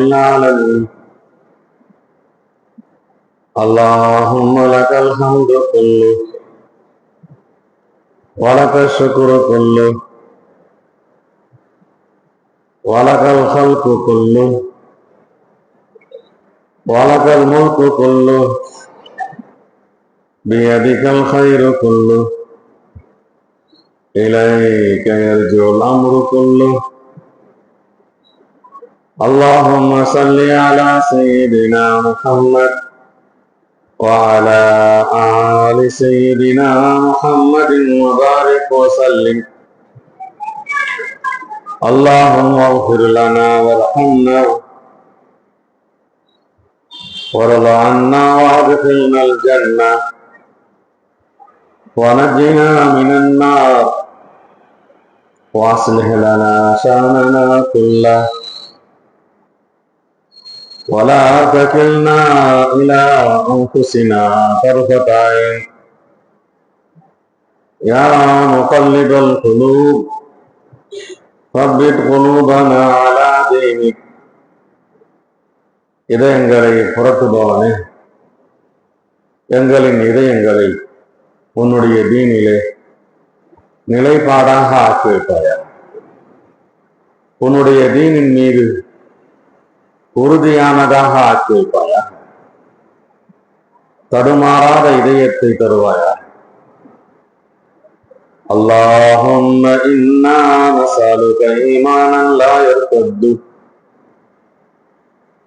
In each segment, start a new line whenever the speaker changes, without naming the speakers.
العالمين اللهم لك الحمد كله ولك الشكر كله ولك الخلق كله ولك الملك كله بيدك الخير كله إليك يرجع الأمر كله اللهم صل على سيدنا محمد وعلى آل سيدنا محمد وبارك وسلم اللهم اغفر لنا وارحمنا وارض عنا وادخلنا الجنة ونجنا من النار واصلح لنا شاننا كله ولا تكلنا إلى أنفسنا طرفة عين يا مقلب القلوب ثبت قلوبنا على دينك இதயங்களை புரட்டுபவனே எங்களின் இதயங்களை உன்னுடைய தீனிலே நிலைப்பாடாக ஆக்கியிருப்பாயா உன்னுடைய தீனின் மீது உறுதியானதாக ஆக்கி வைப்பாயா தடுமாறாத இதயத்தை தருவாயா اللهم إنا نسألك إيمانا لا يرتد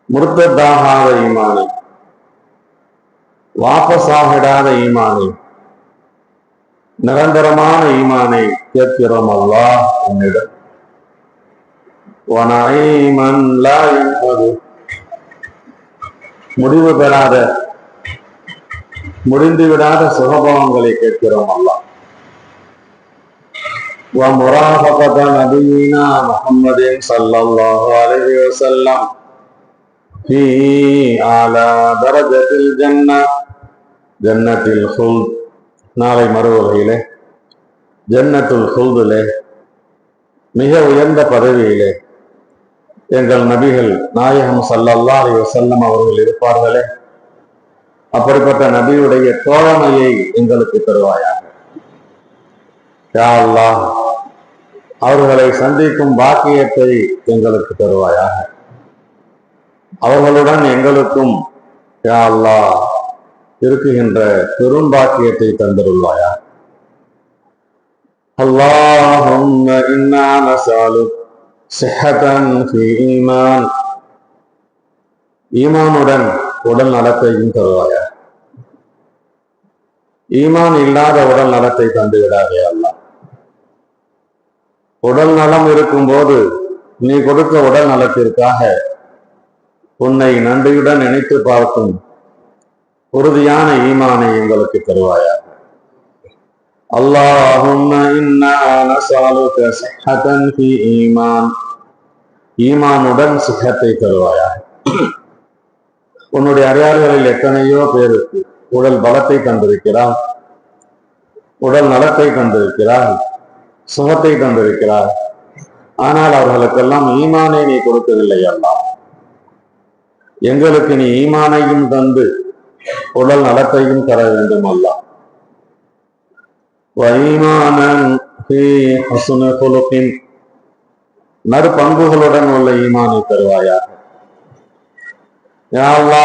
முர்த்தத்தாகாத ஈமானை வாபஸாகிடாத ஈமானை நிரந்தரமான ஈமானை கேட்கிறோம் அல்லாஹ் உன்னிடம் ونعيما لا ينفذ முடிவு பெறாத முடிந்து விடாத சுகபவங்களை கேட்கிறோம் அல்லாஹ் ومرافقة نبينا محمد صلى الله عليه وسلم في أعلى درجة الجنة جنة الخلد நாளை மறுவகையிலே ஜன்னத்துல் ஹுல்திலே மிக உயர்ந்த பதவியிலே எங்கள் நபிகள் நாயகம் சல்லல்லா அலி வசல்லம் அவர்கள் இருப்பார்களே. அப்படிப்பட்ட நபியுடைய தோழமையை எங்களுக்கு தருவாயாக. யாழ்லா அவர்களை சந்திக்கும் பாக்கியத்தை எங்களுக்கு தருவாயாக. அவர்களுடன் எங்களுக்கும் யாழ்லா இருக்குகின்ற பெரும்பாக்கியத்தை தந்திருவாயா அல்லாஹும் இன்னா நசாலுக் صحة في إيمان ஈமானுடன் உடல் நலத்தையும் தருவாயா ஈமான் இல்லாத உடல் நலத்தை தந்து விடாதே அல்லாஹ் உடல் நலம் இருக்கும்போது நீ கொடுத்த உடல் நலத்திற்காக உன்னை நன்றியுடன் நினைத்து பார்க்கும் உறுதியான ஈமானை எங்களுக்கு தருவாயா اللهم إنا نسألك صحة في إيمان ஈமானுடன் சுகத்தை தருவாயாக உன்னுடைய அடையாளங்களில் எத்தனையோ பேருக்கு உடல் பலத்தை தந்திருக்கிறார். உடல் நலத்தை தந்திருக்கிறார். சுகத்தை தந்திருக்கிறார். ஆனால் அவர்களுக்கெல்லாம் ஈமானை நீ கொடுக்கவில்லை அல்லா எங்களுக்கு நீ ஈமானையும் தந்து உடல் நலத்தையும் தர வேண்டும் அல்லா வைமானன் நற்பண்புகளுடன் உள்ள ஈமானை தருவாயாக. யாழ்லா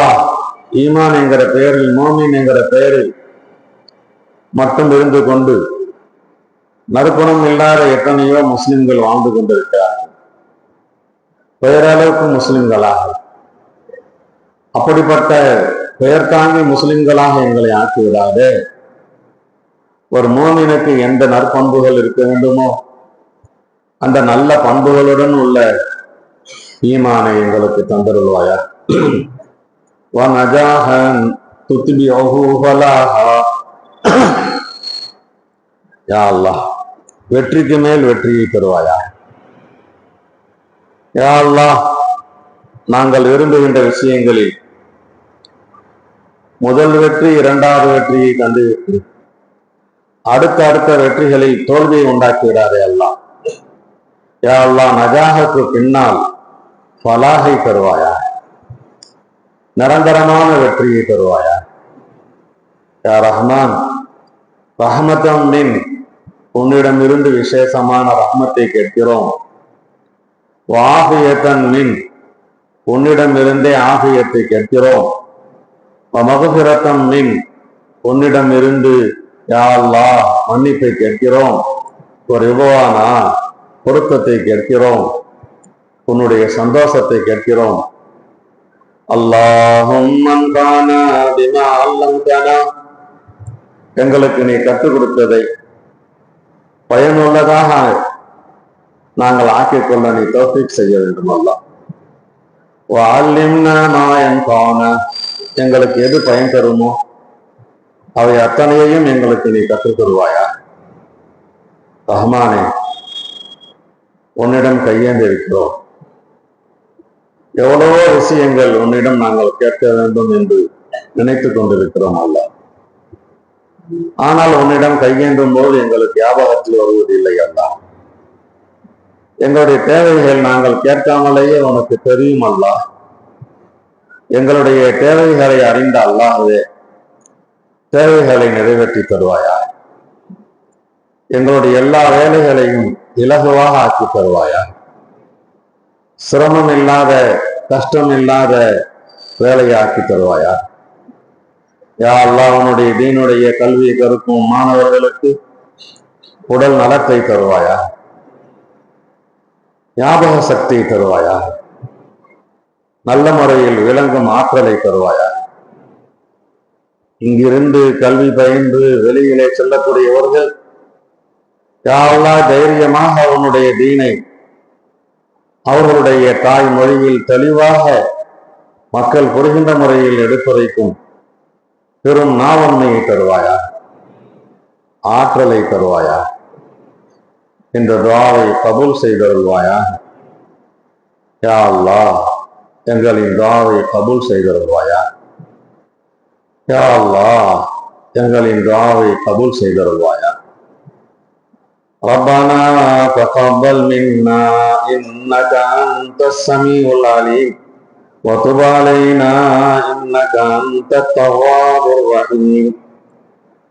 ஈமான் என்கிற பெயரில் மோமின் என்கிற பெயரில் மட்டும் இருந்து கொண்டு நறுப்பணம் இல்லாத எத்தனையோ முஸ்லிம்கள் வாழ்ந்து கொண்டிருக்கிறார்கள். பெயரளவுக்கு முஸ்லிம்களாக. அப்படிப்பட்ட பெயர் தாங்கி முஸ்லிம்களாக எங்களை ஆக்கிவிடாதே. ஒரு மோமினுக்கு எந்த நற்பண்புகள் இருக்க வேண்டுமோ அந்த நல்ல பண்புகளுடன் உள்ள ஈமானை எங்களுக்கு தந்தருள்வாயா وَنَجَاحًا تُتْبِعُهُ فَلَاحًا யா அல்லாஹ் வெற்றிக்கு மேல் வெற்றியை தருவாயா யா அல்லாஹ் நாங்கள் விரும்புகின்ற விஷயங்களில் முதல் வெற்றி இரண்டாவது வெற்றியை தந்து அடுத்த அடுத்த வெற்றிகளில் தோல்வியை உண்டாக்கி விடாதே யாழ்லா நஜாகக்கு பின்னால் ஃபலாகை தருவாயா? நிரந்தரமான வெற்றியை தருவாயா? யா ரஹ்மான் ரஹமத்தம் மின் உன்னிடமிருந்து விசேஷமான ரஹ்மத்தை கேட்கிறோம். வாபியத்தன் மின் உன்னிடமிருந்தே ஆபியத்தை கேட்கிறோம். மகபிரத்தம் மின் உன்னிடமிருந்து யா அல்லாஹ் மன்னிப்பை கேட்கிறோம். ஒரு ரிபவானா? பொருத்தத்தை கேட்கிறோம். உன்னுடைய சந்தோஷத்தை கேட்கிறோம். அல்லாஹும் எங்களுக்கு நீ கற்றுக் கொடுத்ததை பயனுள்ளதாக நாங்கள் ஆக்கிக் கொள்ள நீ தோஃபிக் செய்ய வேண்டும் அல்லாஹ் வஅல்லிம்னா மா யன்ஃபஅனா எங்களுக்கு எது பயன் தருமோ அவை அத்தனையையும் எங்களுக்கு நீ கற்றுத் தருவாயா? ரஹ்மானே உன்னிடம் கையேந்திருக்கிறோம். எவ்வளவோ விஷயங்கள் உன்னிடம் நாங்கள் கேட்க வேண்டும் என்று நினைத்துக் கொண்டிருக்கிறோம் அல்ல. ஆனால் உன்னிடம் கையேந்தும் போது எங்களுக்கு ஞாபகத்தில் வருவதில்லை அல்ல. எங்களுடைய தேவைகள் நாங்கள் கேட்காமலேயே உனக்கு தெரியும் அல்ல. எங்களுடைய தேவைகளை அறிந்த அல்லாதே தேவைகளை நிறைவேற்றி தருவாயா எங்களுடைய எல்லா வேலைகளையும் இலகுவாக ஆக்கி தருவாயா? சிரமம் இல்லாத கஷ்டம் இல்லாத வேலையை ஆக்கி தருவாயா? யா அல்லா உன்னுடைய தீனுடைய கல்வியை கருக்கும் மாணவர்களுக்கு உடல் நலத்தை தருவாயா? ஞாபக சக்தியை தருவாயா? நல்ல முறையில் விளங்கும் ஆற்றலை தருவாயா? இங்கிருந்து கல்வி பயின்று வெளியிலே செல்லக்கூடியவர்கள் யாவல்லா தைரியமாக அவனுடைய தீனை அவர்களுடைய தாய்மொழியில் தெளிவாக மக்கள் புரிகின்ற முறையில் எடுத்துரைக்கும் பெரும் நாவன்மையை தருவாயா? ஆற்றலை தருவாயா? இந்த துவாவை கபூல் செய்தருள்வாயா? யா அல்லா எங்களின் துவாவை கபூல் செய்தருள்வாயா? யா அல்லா எங்களின் துவாவை கபூல் செய்தருள்வாயா? ربنا تقبل منا إنك أنت السميع العليم وتب علينا إنك أنت التواب الرحيم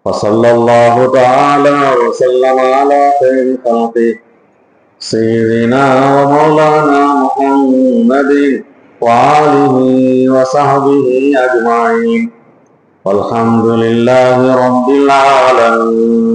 وصلى الله تعالى وسلم على خير خلقه سيدنا ومولانا محمد وآله وصحبه أجمعين والحمد لله رب العالمين